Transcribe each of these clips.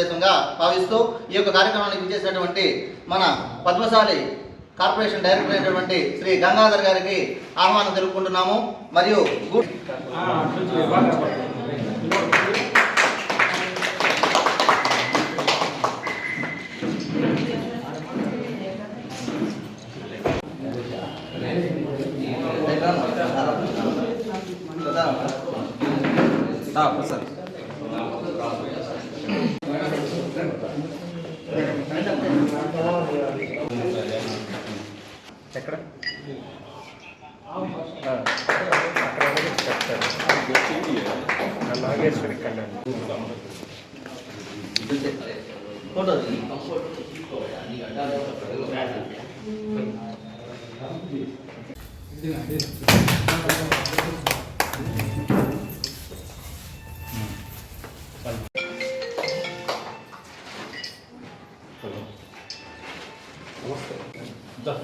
సదుద్దేశంగా భావిస్తూ ఈ యొక్క కార్యక్రమానికి విచ్చేసినటువంటి మన పద్మశాలి కార్పొరేషన్ డైరెక్టర్ అయినటువంటి శ్రీ గంగాధర్ గారికి ఆహ్వానం తెలుపుకుంటున్నాము. మరియు సార్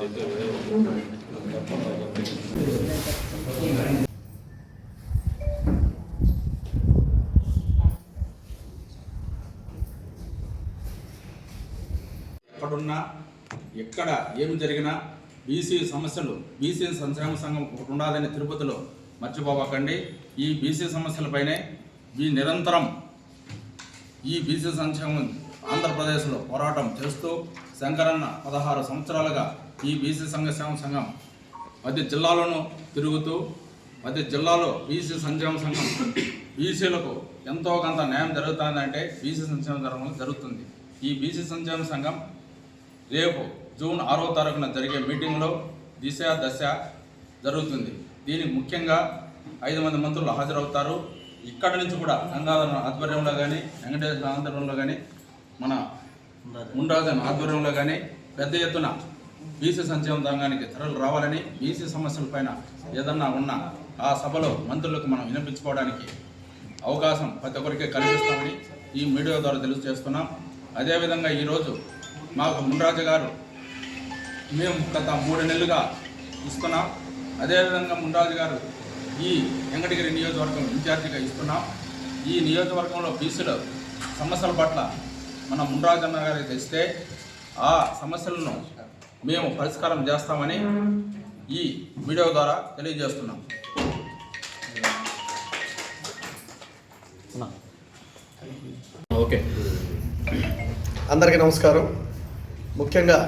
ఎక్కడున్నా ఎక్కడ ఏమి జరిగినా బీసీ సమస్యలు బీసీ సంక్షేమ సంఘం ఒకటి ఉండాలని తిరుపతిలో మర్చిపోవకండి ఈ బీసీ సమస్యలపైనే ఈ నిరంతరం ఈ బీసీ సంక్షేమం ఆంధ్రప్రదేశ్లో పోరాటం చేస్తూ శంకరన్న పదహారు సంవత్సరాలుగా ఈ బీసీ సంక్షేమ సంఘం ప్రతి జిల్లాలోనూ తిరుగుతూ ప్రతి జిల్లాలో బీసీ సంక్షేమ సంఘం బీసీలకు ఎంతో కొంత న్యాయం జరుగుతుందంటే బీసీ సంక్షేమ సంఘం జరుగుతుంది. ఈ బీసీ సంక్షేమ సంఘం రేపు జూన్ ఆరో తారీఖున జరిగే మీటింగ్లో దిశ దశ జరుగుతుంది. దీనికి ముఖ్యంగా ఐదు మంది మంత్రులు హాజరవుతారు. ఇక్కడ నుంచి కూడా గంగాధర ఆధ్వర్యంలో కానీ వెంకటేశ్వర ఆధ్వర్యంలో కానీ మన ముండరాజన్ ఆధ్వర్యంలో కానీ పెద్ద ఎత్తున బీసీ సంక్షేమ సంఘానికి ధరలు రావాలని బీసీ సమస్యలపైన ఏదన్నా ఉన్నా ఆ సభలో మంత్రులకు మనం వినిపించుకోవడానికి అవకాశం ప్రతి ఒక్కరికి కల్పిస్తామని ఈ మీడియా ద్వారా తెలియజేస్తున్నాం. అదేవిధంగా ఈరోజు మాకు మున్రాజు గారు మేము గత మూడు నెలలుగా ఇస్తున్నాం. అదేవిధంగా మున్రాజు గారు ఈ వెంకటగిరి నియోజకవర్గం ఇన్ఛార్జిగా ఇస్తున్నాం. ఈ నియోజకవర్గంలో బీసీల సమస్యల పట్ల మన మున్రాజన్న గారికి తెస్తే ఆ సమస్యలను మేము పరిష్కారం చేస్తామని ఈ వీడియో ద్వారా తెలియజేస్తున్నాం. ఓకే. అందరికీ నమస్కారం. ముఖ్యంగా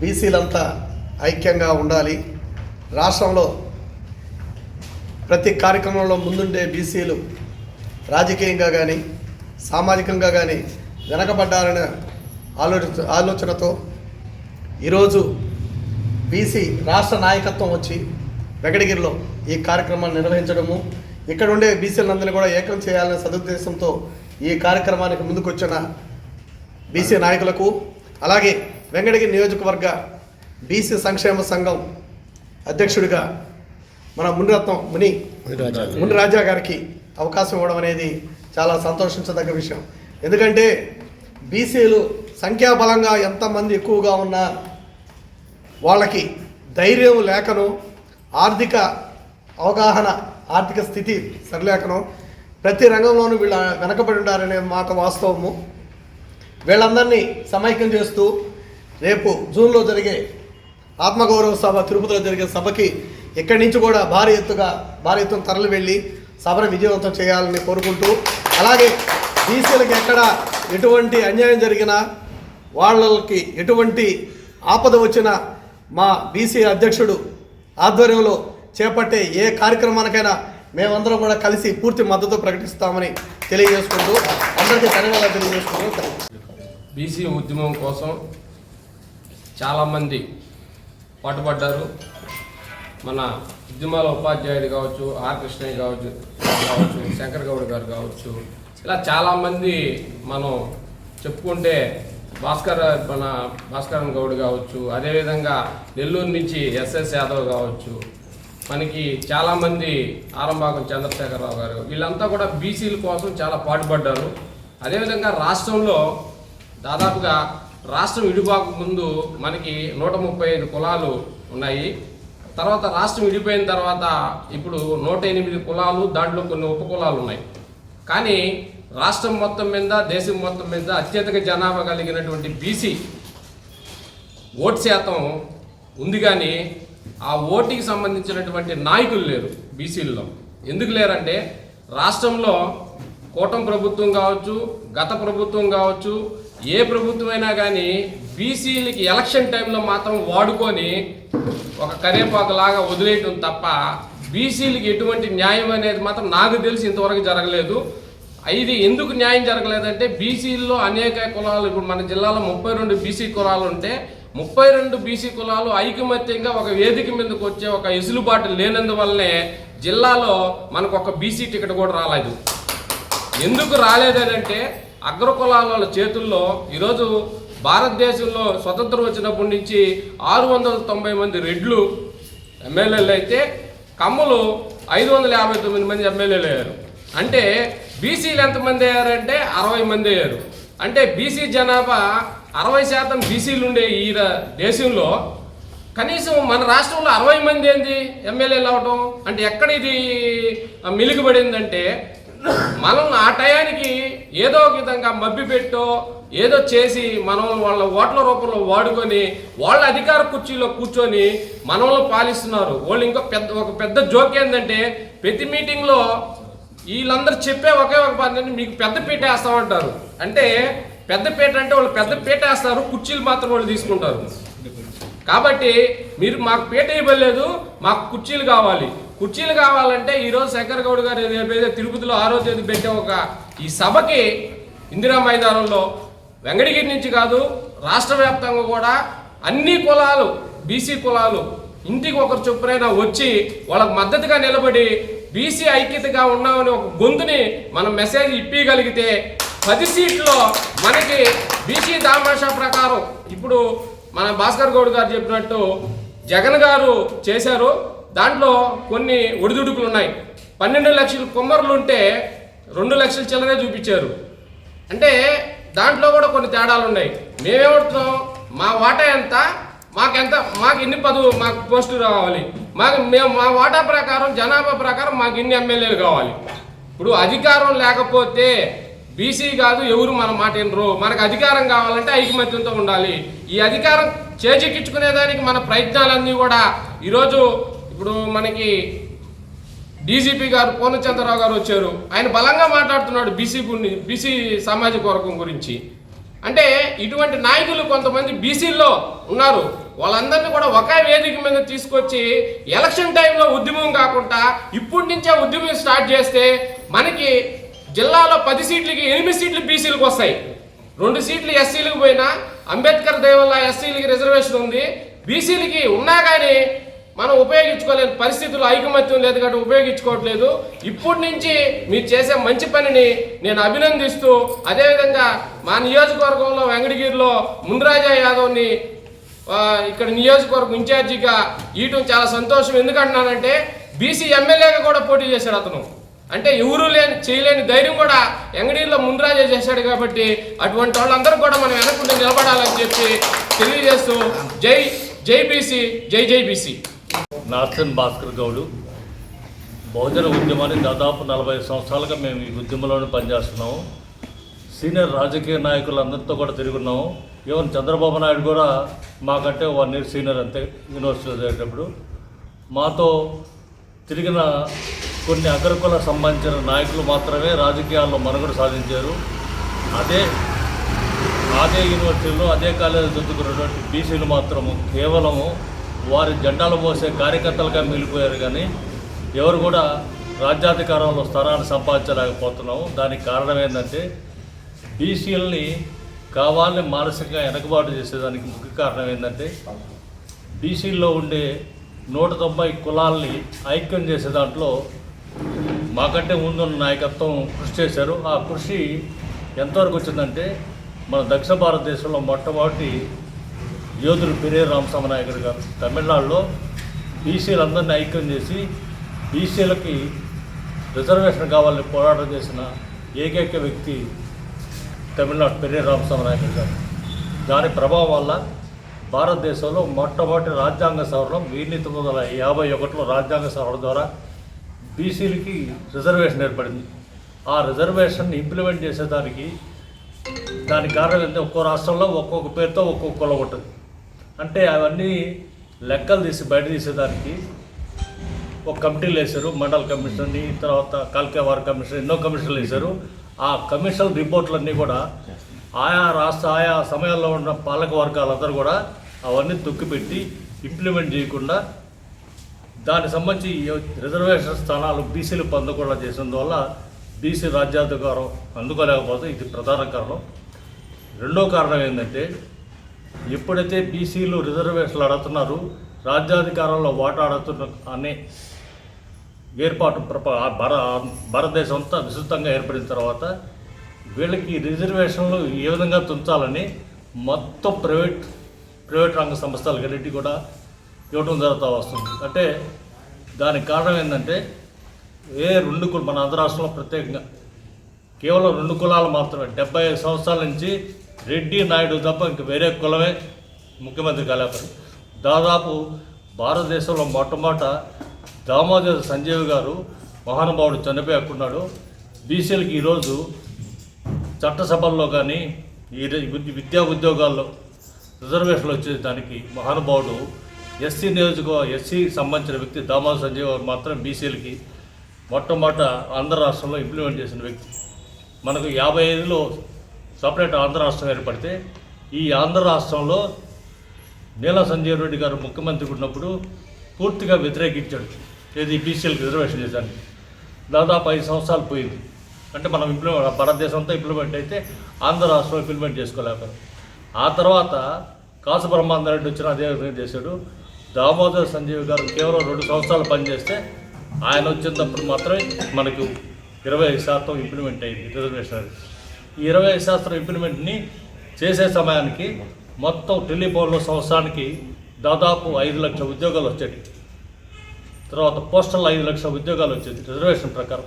బీసీలంతా ఐక్యంగా ఉండాలి. రాష్ట్రంలో ప్రతి కార్యక్రమంలో ముందుండే బీసీలు రాజకీయంగా కానీ సామాజికంగా కానీ వెనకబడ్డారనే ఆలోచన ఆలోచనతో ఈరోజు బీసీ రాష్ట్ర నాయకత్వం వచ్చి వెంకటగిరిలో ఈ కార్యక్రమాన్ని నిర్వహించడము ఇక్కడ ఉండే బీసీలందరినీ కూడా ఏకం చేయాలనే సదుద్దేశంతో ఈ కార్యక్రమానికి ముందుకొచ్చిన బీసీ నాయకులకు అలాగే వెంకటగిరి నియోజకవర్గ బీసీ సంక్షేమ సంఘం అధ్యక్షుడిగా మన మునిరత్నం ముని ముని రాజా గారికి అవకాశం ఇవ్వడం అనేది చాలా సంతోషించదగ్గ విషయం. ఎందుకంటే బీసీలు సంఖ్యాబలంగా ఎంతమంది ఎక్కువగా ఉన్నా వాళ్ళకి ధైర్యం లేకను ఆర్థిక అవగాహన ఆర్థిక స్థితి సరిలేకను ప్రతి రంగంలోనూ వీళ్ళ వెనకబడి ఉండారనే మాట వాస్తవము. వీళ్ళందరినీ సమైక్యం చేస్తూ రేపు జూన్లో జరిగే ఆత్మగౌరవ సభ తిరుపతిలో జరిగే సభకి ఎక్కడి నుంచి కూడా భారీ ఎత్తుగా భారీ ఎత్తున తరలి వెళ్ళి సభను విజయవంతం చేయాలని కోరుకుంటూ అలాగే బీసీలకు ఎక్కడ ఎటువంటి అన్యాయం జరిగినా వాళ్ళకి ఎటువంటి ఆపద వచ్చినా మా బీసీ అధ్యక్షుడు ఆధ్వర్యంలో చేపట్టే ఏ కార్యక్రమానికైనా మేమందరం కూడా కలిసి పూర్తి మద్దతు ప్రకటిస్తామని తెలియజేసుకుంటూ అందరికీ ధన్యవాదాలు తెలియజేసుకుంటూ బీసీ ఉద్యమం కోసం చాలామంది పాటుపడ్డారు. మన ఉద్యమాల ఉపాధ్యాయుడు కావచ్చు ఆర్ కృష్ణయ్య కావచ్చు కావచ్చు శంకర్ గౌడ్ గారు కావచ్చు ఇలా చాలామంది మనం చెప్పుకుంటే భాస్కర్ మన భాస్కరన్ గౌడ్ కావచ్చు అదేవిధంగా నెల్లూరు నుంచి ఎస్ఎస్ యాదవ్ కావచ్చు మనకి చాలామంది ఆరంభాకం చంద్రశేఖరరావు గారు వీళ్ళంతా కూడా బీసీల కోసం చాలా పాటుపడ్డారు. అదేవిధంగా రాష్ట్రంలో దాదాపుగా రాష్ట్రం విడిపోక ముందు మనకి నూట ముప్పై ఐదు కులాలు ఉన్నాయి. తర్వాత రాష్ట్రం విడిపోయిన తర్వాత ఇప్పుడు నూట ఎనిమిది కులాలు దాంట్లో కొన్ని ఉప కులాలు ఉన్నాయి. కానీ రాష్ట్రం మొత్తం మీద దేశం మొత్తం మీద అత్యధిక జనాభా కలిగినటువంటి బీసీ ఓటు శాతం ఉంది కానీ ఆ ఓటుకి సంబంధించినటువంటి నాయకులు లేరు బీసీల్లో ఎందుకు లేరంటే రాష్ట్రంలో కూటమి ప్రభుత్వం కావచ్చు గత ప్రభుత్వం కావచ్చు ఏ ప్రభుత్వం అయినా కానీ బీసీలకి ఎలక్షన్ టైంలో మాత్రం వాడుకొని ఒక కరేపాకు లాగా వదిలేయటం తప్ప బీసీలకి ఎటువంటి న్యాయం అనేది మాత్రం నాకు తెలిసి ఇంతవరకు జరగలేదు. ఇది ఎందుకు న్యాయం జరగలేదంటే బీసీల్లో అనేక కులాలు ఇప్పుడు మన జిల్లాలో ముప్పై రెండు బీసీ కులాలు ఉంటే ముప్పై రెండు బీసీ కులాలు ఐకమత్యంగా ఒక వేదిక మీదకి వచ్చే ఒక ఎసులుబాటు లేనందువల్లనే జిల్లాలో మనకు ఒక బీసీ టికెట్ కూడా రాలేదు. ఎందుకు రాలేదనంటే అగ్ర కులాల చేతుల్లో ఈరోజు భారతదేశంలో స్వతంత్రం వచ్చినప్పటి నుంచి ఆరు వందల తొంభై మంది రెడ్లు ఎమ్మెల్యేలు అయితే కమ్మలు ఐదు వందల యాభై తొమ్మిది మంది ఎమ్మెల్యేలు అయ్యారు అంటే బీసీలు ఎంతమంది అయ్యారంటే అరవై మంది అయ్యారు. అంటే బీసీ జనాభా అరవై శాతం బీసీలు ఉండే ఈ దేశంలో కనీసం మన రాష్ట్రంలో అరవై మంది ఏంది ఎమ్మెల్యేలు అవటం? అంటే ఎక్కడ ఇది మిలుగుబడిందంటే మనం ఆ టయానికి ఏదో ఒక విధంగా మబ్బి పెట్టో ఏదో చేసి మనం వాళ్ళ ఓట్ల రూపంలో వాడుకొని వాళ్ళ అధికార కుర్చీలో కూర్చొని మనల్ని పాలిస్తున్నారు. వాళ్ళు ఇంకో పెద్ద ఒక పెద్ద జోక్ ఏంటంటే ప్రతి మీటింగ్లో వీళ్ళందరూ చెప్పే ఒకే ఒక పని మీకు పెద్ద పీట వేస్తామంటారు. అంటే పెద్ద పీట అంటే వాళ్ళు పెద్ద పీట వేస్తారు కుర్చీలు మాత్రం వాళ్ళు తీసుకుంటారు. కాబట్టి మీరు మాకు పీట ఇవ్వలేదు మాకు కుర్చీలు కావాలి. కుర్చీలు కావాలంటే ఈరోజు శంకర్ గౌడ్ గారు ఏదైతే తిరుపతిలో ఆరో తేదీ పెట్టే ఒక ఈ సభకి ఇందిరా మైదానంలో వెంగడగిరి నుంచి కాదు రాష్ట్ర వ్యాప్తంగా కూడా అన్ని కులాలు బీసీ కులాలు ఇంటికి ఒకరు చొప్పునైనా వచ్చి వాళ్ళకు మద్దతుగా నిలబడి బీసీ ఐక్యతగా ఉన్నామని ఒక గొంతుని మనం మెసేజ్ ఇప్పగలిగితే పది సీట్లో మనకి బీసీ దామాషా ప్రకారం ఇప్పుడు మన భాస్కర్ గౌడ్ గారు చెప్పినట్టు జగన్ గారు చేశారు. దాంట్లో కొన్ని ఒడిదుడుకులు ఉన్నాయి. పన్నెండు లక్షల కుమ్మరులు ఉంటే రెండు లక్షల చిల్లరే చూపించారు. అంటే దాంట్లో కూడా కొన్ని తేడాలు ఉన్నాయి. మేమేమంటున్నాం? మా వాటా ఎంత? మాకెంత మాకు ఇన్ని పదవు మాకు పోస్టులు రావాలి. మాకు మేము మా వాటా ప్రకారం జనాభా ప్రకారం మాకు ఇన్ని ఎమ్మెల్యేలు కావాలి. ఇప్పుడు అధికారం లేకపోతే బీసీ కాదు ఎవరు మన మాట వినరు. మనకు అధికారం కావాలంటే ఐకమత్యంతో ఉండాలి. ఈ అధికారం చేజిక్కించుకునేదానికి మన ప్రయత్నాలన్నీ కూడా ఈరోజు ఇప్పుడు మనకి డీజీపీ గారు పూర్ణచంద్రరావు గారు వచ్చారు. ఆయన బలంగా మాట్లాడుతున్నాడు బీసీ గురించి బీసీ సామాజిక వర్గం గురించి. అంటే ఇటువంటి నాయకులు కొంతమంది బీసీల్లో ఉన్నారు. వాళ్ళందరినీ కూడా ఒకే వేదిక మీద తీసుకొచ్చి ఎలక్షన్ టైంలో ఉద్యమం కాకుండా ఇప్పటి నుంచే ఉద్యమం స్టార్ట్ చేస్తే మనకి జిల్లాలో పది సీట్లకి ఎనిమిది సీట్లు బీసీలకు వస్తాయి. రెండు సీట్లు ఎస్సీలకు పోయినా అంబేద్కర్ దయ ఎస్సీలకి రిజర్వేషన్ ఉంది. బీసీలకి ఉన్నా కానీ మనం ఉపయోగించుకోలేని పరిస్థితులు ఐకమత్యం లేదు కాబట్టి ఉపయోగించుకోవట్లేదు. ఇప్పటి నుంచి మీరు చేసే మంచి పనిని నేను అభినందిస్తూ అదేవిధంగా మా నియోజకవర్గంలో వెంకటగిరిలో మున్రాజా యాదవ్ని ఇక్కడ నియోజకవర్గం ఇన్ఛార్జిగా ఇయటం చాలా సంతోషం. ఎందుకంటున్నానంటే బీసీ ఎమ్మెల్యేగా కూడా పోటీ చేశాడు అతను. అంటే ఎవరు లేని చేయలేని ధైర్యం కూడా ఎంగడీలో ముందురాజే చేశాడు కాబట్టి అటువంటి వాళ్ళందరూ కూడా మనం వెనకుండా నిలబడాలని చెప్పి తెలియజేస్తూ జై జై బీసీ జై జై బీసీ. నార్సన్ భాస్కర్ గౌడు. బహుజన ఉద్యమాన్ని దాదాపు నలభై సంవత్సరాలుగా మేము ఈ ఉద్యమంలోనే పనిచేస్తున్నాము. సీనియర్ రాజకీయ నాయకులందరితో కూడా తిరుగున్నాము. ఈవెన్ చంద్రబాబు నాయుడు కూడా మాకంటే వన్ ఇయర్ సీనియర్ అంతే యూనివర్సిటీలో చేరేటప్పుడు మాతో తిరిగిన కొన్ని అగ్రకుల సంబంధించిన నాయకులు మాత్రమే రాజకీయాల్లో మనుగడ సాధించారు. అదే అదే యూనివర్సిటీలో అదే కాలేజీ చదువుకున్నటువంటి బీసీలు మాత్రము కేవలము వారి జెండాలు పోసే కార్యకర్తలుగా మిగిలిపోయారు కానీ ఎవరు కూడా రాజ్యాధికారంలో స్థానాన్ని సంపాదించలేకపోతున్నాము. దానికి కారణం ఏంటంటే బీసీలని కావాలని మానసికంగా వెనకబాటు చేసేదానికి ముఖ్య కారణం ఏంటంటే బీసీల్లో ఉండే నూట తొంభై కులాల్ని ఐక్యం చేసే దాంట్లో మాకంటే ముందున్న నాయకత్వం కృషి చేశారు. ఆ కృషి ఎంతవరకు వచ్చిందంటే మన దక్షిణ భారతదేశంలో మొట్టమొదటి యోధుడు పెరే రామస్వామనాయకుడు గారు. తమిళనాడులో బీసీలందరినీ ఐక్యం చేసి బీసీలకి రిజర్వేషన్ కావాలని పోరాటం చేసిన ఏకైక వ్యక్తి తమిళనాడు పెరే రామస్వామనాయకుడు గారు. దాని ప్రభావం వల్ల భారతదేశంలో మొట్టమొదటి రాజ్యాంగ సవరణ వెయ్యి తొమ్మిది వందల యాభై ఒకటిలో రాజ్యాంగ సవరణ ద్వారా బీసీలకి రిజర్వేషన్ ఏర్పడింది. ఆ రిజర్వేషన్ ఇంప్లిమెంట్ చేసేదానికి దానికి కారణం ఏంటంటే ఒక్కో రాష్ట్రంలో ఒక్కొక్క పేరుతో ఒక్కొక్క కులం ఉంటుంది అంటే అవన్నీ లెక్కలు తీసి బయట తీసేదానికి ఒక కమిటీలు వేశారు మండల కమిషన్ని తర్వాత కాల్కేవార్ కమిషన్ ఎన్నో కమిషన్లు వేశారు. ఆ కమిషన్ రిపోర్ట్లన్నీ కూడా ఆయా రాష్ట్ర ఆయా సమయాల్లో ఉన్న పాలక వర్గాలందరూ కూడా అవన్నీ తొక్కిపెట్టి ఇంప్లిమెంట్ చేయకుండా దానికి సంబంధించి రిజర్వేషన్ స్థానాలు బీసీలు పొందకుండా చేసినందువల్ల బీసీ రాజ్యాధికారం అందుకోలేకపోతే ఇది ప్రధాన కారణం. రెండో కారణం ఏంటంటే ఎప్పుడైతే బీసీలు రిజర్వేషన్లు అడుగుతున్నారు రాజ్యాధికారంలో వాటా అడుగుతున్న అనే ఏర్పాటు ప్రప భార భారతదేశం అంతా విస్తృతంగా ఏర్పడిన తర్వాత వీళ్ళకి రిజర్వేషన్లు ఏ విధంగా తుంచాలని మొత్తం ప్రైవేట్ ప్రైవేట్ రంగ సంస్థలకన్నిటి కూడా ఇవ్వడం జరుగుతూ వస్తుంది. అంటే దానికి కారణం ఏంటంటే ఏ రెండు కులం మన ఆంధ్ర రాష్ట్రంలో ప్రత్యేకంగా కేవలం రెండు కులాలు మాత్రమే డెబ్బై ఐదు సంవత్సరాల నుంచి రెడ్డి నాయుడు తప్ప ఇంక వేరే కులమే ముఖ్యమంత్రి కాలేపని దాదాపు భారతదేశంలో మొట్టమొదట దామోదర్ సంజీవ్ గారు మహానుభావుడు చనిపోయాకున్నాడు బీసీలకి ఈరోజు చట్టసభల్లో కానీ ఈ విద్యా ఉద్యోగాల్లో రిజర్వేషన్లు వచ్చే దానికి మహానుభావుడు ఎస్సీ నియోజక ఎస్సీ సంబంధించిన వ్యక్తి దామోదర్ సంజయ్ గారు మాత్రం బీసీలకి మొట్టమొదట ఆంధ్ర రాష్ట్రంలో ఇంప్లిమెంట్ చేసిన వ్యక్తి. మనకు యాభై ఐదులో సపరేట్ ఆంధ్ర రాష్ట్రం ఏర్పడితే ఈ ఆంధ్ర రాష్ట్రంలో నీలా సంజయ్ రెడ్డి గారు ముఖ్యమంత్రి ఉన్నప్పుడు పూర్తిగా వ్యతిరేకించాడు. ఏది బీసీలకు రిజర్వేషన్ చేశాను. దాదాపు ఐదు సంవత్సరాలు పోయింది. అంటే మనం ఇంప్లిమెంట్ భారతదేశం అంతా ఇంప్లిమెంట్ అయితే ఆంధ్ర రాష్ట్రం ఇంప్లిమెంట్ చేసుకోలేకపోయారు ఆ తర్వాత కాసు బ్రహ్మాందరెడ్డి వచ్చిన అదే విధంగా చేశాడు. దామోదర్ సంజీవ్ గారు కేవలం రెండు సంవత్సరాలు పనిచేస్తే ఆయన వచ్చినప్పుడు మాత్రమే మనకు ఇరవై ఐదు శాతం ఇంప్లిమెంట్ అయింది రిజర్వేషన్ ఈ ఇరవై ఐదు శాతం ఇంప్లిమెంట్ని చేసే సమయానికి మొత్తం టెలిఫోన్లో సంవత్సరానికి దాదాపు ఐదు లక్షల ఉద్యోగాలు వచ్చాయి. తర్వాత పోస్టల్ ఐదు లక్షల ఉద్యోగాలు వచ్చేది రిజర్వేషన్ ప్రకారం.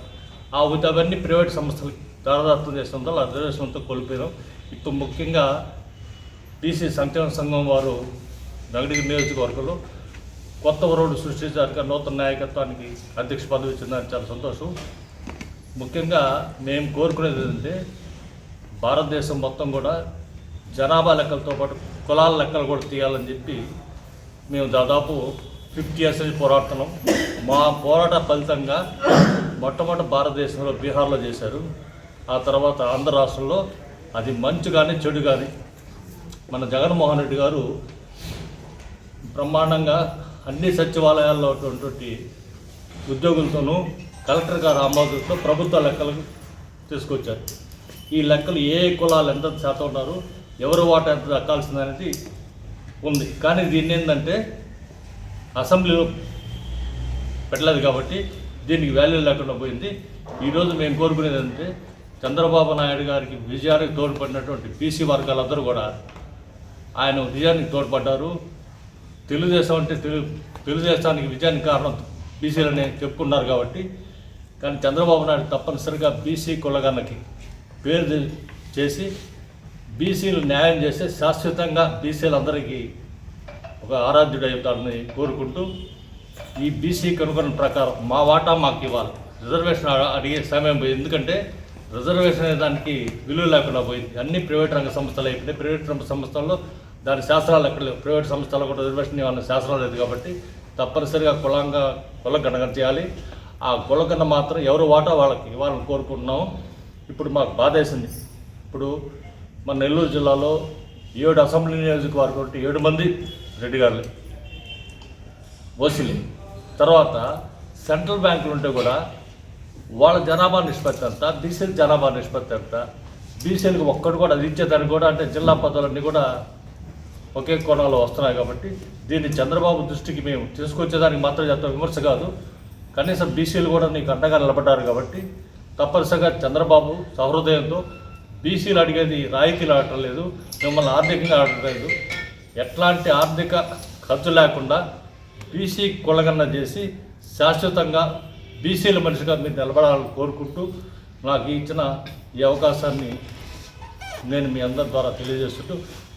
ఆ ఉద్య- అవన్నీ ప్రైవేట్ సంస్థలు దారదత్తం చేసిన ఆ రిజర్వేషన్తో కోల్పోయినాం. ఇప్పుడు ముఖ్యంగా బీసీ సంక్షేమ సంఘం వారు నగడిగి నియోజకవర్గంలో కొత్త వరుడు సృష్టించారు నూతన నాయకత్వానికి అధ్యక్ష పదవి ఇచ్చిందని చాలా సంతోషం. ముఖ్యంగా మేము కోరుకునేది ఏంటంటే భారతదేశం మొత్తం కూడా జనాభా లెక్కలతో పాటు కులాల లెక్కలు కూడా తీయాలని చెప్పి మేము దాదాపు ఫిఫ్టీ ఇయర్స్ నుంచి పోరాడుతున్నాం. మా పోరాట ఫలితంగా మొట్టమొదటి భారతదేశంలో బీహార్లో చేశారు. ఆ తర్వాత ఆంధ్ర రాష్ట్రంలో అది మంచు కానీ చెడు కానీ మన జగన్మోహన్ రెడ్డి గారు బ్రహ్మాండంగా అన్ని సచివాలయాల్లో ఉన్నటువంటి ఉద్యోగులతోనూ కలెక్టర్ గారు ఆమోదంతో ప్రభుత్వ లెక్కలకు తీసుకొచ్చారు. ఈ లెక్కలు ఏ కులాలు ఎంత శాతం ఉన్నారు ఎవరు వాటా ఎంత దక్కాల్సిందనేది ఉంది. కానీ దీన్ని ఏంటంటే అసెంబ్లీలో పెట్టలేదు కాబట్టి దీనికి వాల్యూ లేకుండా పోయింది. ఈరోజు మేము కోరుకునేది అంటే చంద్రబాబు నాయుడు గారికి విజయానికి తోడ్పడినటువంటి బీసీ వర్గాలందరూ కూడా ఆయన విజయానికి తోడ్పడ్డారు. తెలుగుదేశం అంటే తెలుగు తెలుగుదేశానికి విజయానికి కారణం బీసీలనే చెప్పుకున్నారు కాబట్టి. కానీ చంద్రబాబు నాయుడు తప్పనిసరిగా బీసీ కులగన్నకి పేరు చేసి బీసీలు న్యాయం చేస్తే శాశ్వతంగా బీసీలందరికీ ఒక ఆరాధ్యుడు అవుతాడని కోరుకుంటూ ఈ బీసీ కనుగొన ప్రకారం మా వాటా మాకు ఇవ్వాలి. రిజర్వేషన్ అడిగే సమయం పోయింది. ఎందుకంటే రిజర్వేషన్ అనే దానికి విలువ లేకుండా పోయింది. అన్ని ప్రైవేట్ రంగ సంస్థలు అయిపోయినాయి. ప్రైవేట్ రంగ సంస్థల్లో దాని శాస్త్రాలు ఎక్కడ లేవు. ప్రైవేట్ సంస్థల్లో కూడా రిజర్వేషన్ ఇవ్వాలనే శాస్త్రం లేదు కాబట్టి తప్పనిసరిగా కులంగా కుల చేయాలి. ఆ కులగణ మాత్రం ఎవరు వాటా వాళ్ళకి ఇవ్వాలని కోరుకుంటున్నాము. ఇప్పుడు మాకు బాధ వేసింది. ఇప్పుడు మన నెల్లూరు జిల్లాలో ఏడు అసెంబ్లీ నియోజకవర్గం ఏడు మంది రెడ్డి గారులు. ఓసీలు. తర్వాత సెంట్రల్ బ్యాంకులు ఉంటే కూడా వాళ్ళ జనాభా నిష్పత్తి ఎంత బీసీల జనాభా నిష్పత్తి ఎంత బీసీలకు ఒక్కటి కూడా అది ఇచ్చేదానికి కూడా అంటే జిల్లా పదవులన్నీ కూడా ఒకే కోణంలో వస్తున్నాయి కాబట్టి దీన్ని చంద్రబాబు దృష్టికి మేము తీసుకొచ్చేదానికి మాత్రం ఎంత విమర్శ కాదు. కనీసం బీసీలు కూడా నీకు అండగా నిలబడ్డారు కాబట్టి తప్పనిసరిగా చంద్రబాబు సహృదయంతో బీసీలు అడిగేది రాయితీలు ఆడటం లేదు మిమ్మల్ని ఆర్థికంగా ఆడటం లేదు. ఎట్లాంటి ఆర్థిక ఖర్చు లేకుండా బీసీ కులగన్న చేసి శాశ్వతంగా బీసీల మనిషిగా మీరు నిలబడాలని కోరుకుంటూ నాకు ఇచ్చిన ఈ అవకాశాన్ని నేను మీ అందరి ద్వారా తెలియజేస్తుంటూ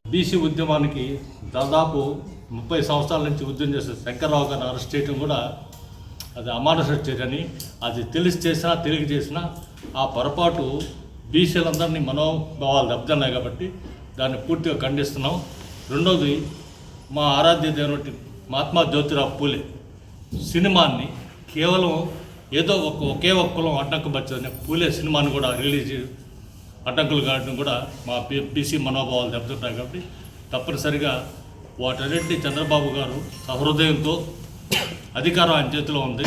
బీసీ ఉద్యమానికి దాదాపు ముప్పై సంవత్సరాల నుంచి ఉద్యమం చేసిన శంకర్రావు గారిని అరెస్ట్ చేయడం కూడా అది అమానుష చర్యని అది తెలిసి చేసినా తెలియక చేసినా ఆ పొరపాటు బీసీలందరినీ మనోభావాలు దెబ్బతిన్నాయి కాబట్టి దాన్ని పూర్తిగా ఖండిస్తున్నాం. రెండవది మా ఆరాధ్య దేవుడి మహాత్మా జ్యోతిరావు పూలే సినిమాని కేవలం ఏదో ఒక ఒకే ఒక్క కులం అడ్డంకు వచ్చిందని పూలే సినిమాని కూడా రిలీజ్ అడ్డంకులు కావడం కూడా మా బీసీ మనోభావాలు దెబ్బతింటాయి కాబట్టి తప్పనిసరిగా వాటన్నింటినీ చంద్రబాబు గారు సహృదయంతో అధికారం ఆయన చేతిలో ఉంది.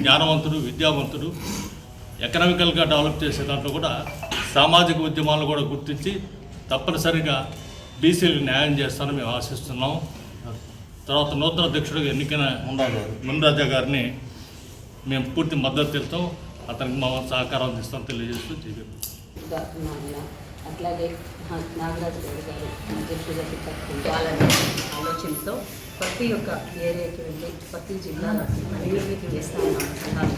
జ్ఞానవంతుడు విద్యావంతుడు. ఎకనామికల్గా డెవలప్ చేసే దాంట్లో కూడా సామాజిక ఉద్యమాలను కూడా గుర్తించి తప్పనిసరిగా బీసీలకు న్యాయం చేస్తానని మేము ఆశిస్తున్నాం. తర్వాత నూతన అధ్యక్షుడిగా ఎన్నికైన మున్రాజా గారిని మేము పూర్తి మద్దతు తెలుస్తాం అతనికి మా సహకారం అందిస్తాం తెలియజేస్తూ అట్లాగే నాగరాజు గౌడ్ గారు అధ్యక్షుడిగా పెట్టాలని ఆలోచనతో ప్రతి ఒక్క ఏరియాకి వెళ్ళి ప్రతి జిల్లాలో అభివృద్ధికి చేస్తా ఉన్నాం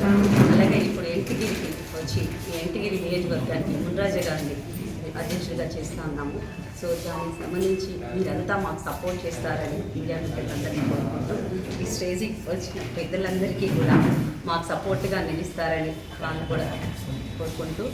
అలాగే ఇప్పుడు ఎంటిగిరికి వచ్చి ఈ ఎంటిగిరి నియోజకవర్గాన్ని మున్రాజ గారిని అధ్యక్షుడిగా చేస్తా ఉన్నాము. సో దానికి సంబంధించి మీరంతా మాకు సపోర్ట్ చేస్తారని మీడియా మిత్రులందరినీ కోరుకుంటూ ఈ స్టేజికి వచ్చిన పెద్దలందరికీ కూడా మాకు సపోర్ట్గా నిలుస్తారని వాళ్ళు కూడా కోరుకుంటూ